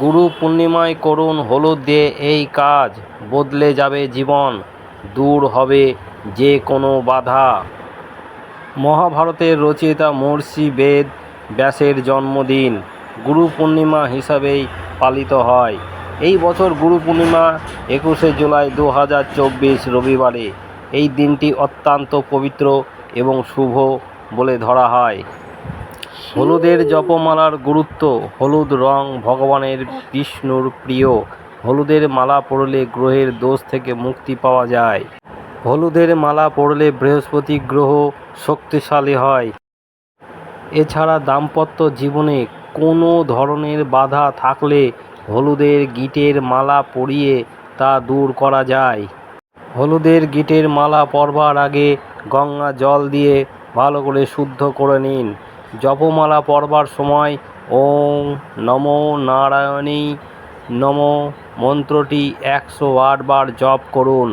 গুরু পূর্ণিমায় করুন হলুদ দিয়ে এই কাজ। বদলে যাবে জীবন, দূর হবে যে কোনো বাধা। মহাভারতের রচয়িতা মহর্ষি বেদ ব্যাসের জন্মদিন গুরু পূর্ণিমা হিসাবেই পালিত হয়। এই বছর গুরু পূর্ণিমা একুশে জুলাই দু হাজার চব্বিশ রবিবারে। এই দিনটি অত্যন্ত পবিত্র এবং শুভ বলে ধরা হয়। হলুদের জপমালার গুরুত্ব, হলুদ রং ভগবানের বিষ্ণুর প্রিয়, হলুদের মালা পরলে গ্রহের দোষ থেকে মুক্তি পাওয়া যায়। হলুদের মালা পরলে বৃহস্পতি গ্রহ শক্তিশালী হয়। এছাড়া দাম্পত্য জীবনে কোনো ধরনের বাধা থাকলে হলুদের গিটের মালা পরিয়ে তা দূর করা যায়। হলুদের গিটের মালা পরবার আগে গঙ্গা জল দিয়ে ভালো করে শুদ্ধ করে নিন। জপমালা পড়বার সময় ওং নমো নারায়ণী নমো মন্ত্রটি একশো বার জপ করুন।